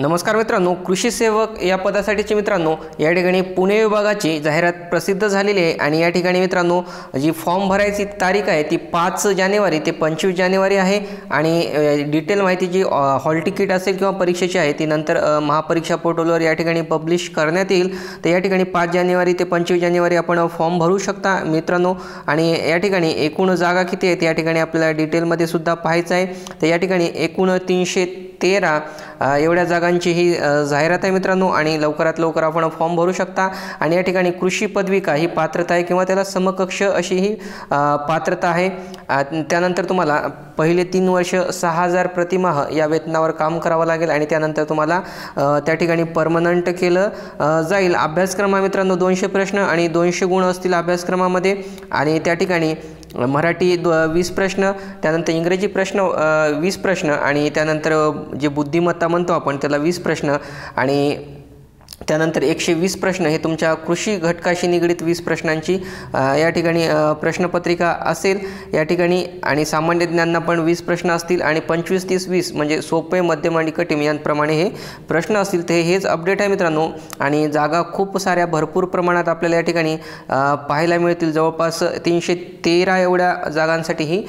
नमस्कार मित्रांनो कृषी सेवक या पदासाठीचे मित्रांनो या ठिकाणी पुणे विभागाची जाहिरात प्रसिद्ध झालेली आहे आणि या ठिकाणी मित्रांनो जी फॉर्म भरायची तारीख आहे ती पाच जानेवारी ते पंचवीस जानेवारी आहे आणि डिटेल माहिती जी हॉल तिकीट असेल किंवा परीक्षेची आहे ती नंतर महापरीक्षा पोर्टलवर या ठिकाणी पब्लिश करण्यात येईल. तर या ठिकाणी पाच जानेवारी ते पंचवीस जानेवारी आपण फॉर्म भरू शकता मित्रांनो आणि या ठिकाणी एकूण जागा किती आहेत या ठिकाणी आपल्याला डिटेलमध्ये सुद्धा पाहायचं आहे. तर या ठिकाणी एकूण तीनशे तेरा एवढ्या जागा जागांची ही जाहिरात आहे मित्रांनो आणि लवकरात लवकर आपण फॉर्म भरू शकता. आणि या ठिकाणी कृषी पदविका ही पात्रता आहे किंवा त्याला समकक्ष अशी ही पात्रता आहे. त्यानंतर तुम्हाला पहिले तीन वर्ष सहा हजार प्रतिमाह या वेतनावर काम करावं लागेल आणि त्यानंतर तुम्हाला त्या ठिकाणी परमनंट केलं जाईल. अभ्यासक्रमा मित्रांनो दोनशे प्रश्न आणि दोनशे गुण असतील अभ्यासक्रमामध्ये. आणि त्या ठिकाणी मराठी द वीस प्रश्न त्यानंतर इंग्रजी प्रश्न वीस प्रश्न आणि त्यानंतर जे बुद्धिमत्ता म्हणतो आपण त्याला वीस प्रश्न आणि त्यानंतर एकशे वीस प्रश्न हे तुमच्या कृषी घटकाशी निगडीत वीस प्रश्नांची या ठिकाणी प्रश्नपत्रिका असेल. या ठिकाणी आणि सामान्य ज्ञानना पण वीस प्रश्न असतील आणि पंचवीस तीस वीस म्हणजे सोपे मध्यम आणि कठीण यांप्रमाणे हे प्रश्न असतील ते हेच अपडेट आहे मित्रांनो. आणि जागा खूप साऱ्या भरपूर प्रमाणात आपल्याला या ठिकाणी पाहायला मिळतील. जवळपास तीनशे तेरा एवढ्या जागांसाठी ही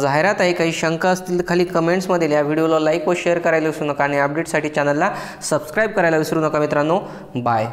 जाहिरात आहे. काही शंका असतील तर खाली कमेंट्समध्ये या व्हिडिओला लाईक व शेअर करायला विसरू नका आणि अपडेटसाठी चॅनलला सबस्क्राईब करायला विसरू नका मित्रांनो. by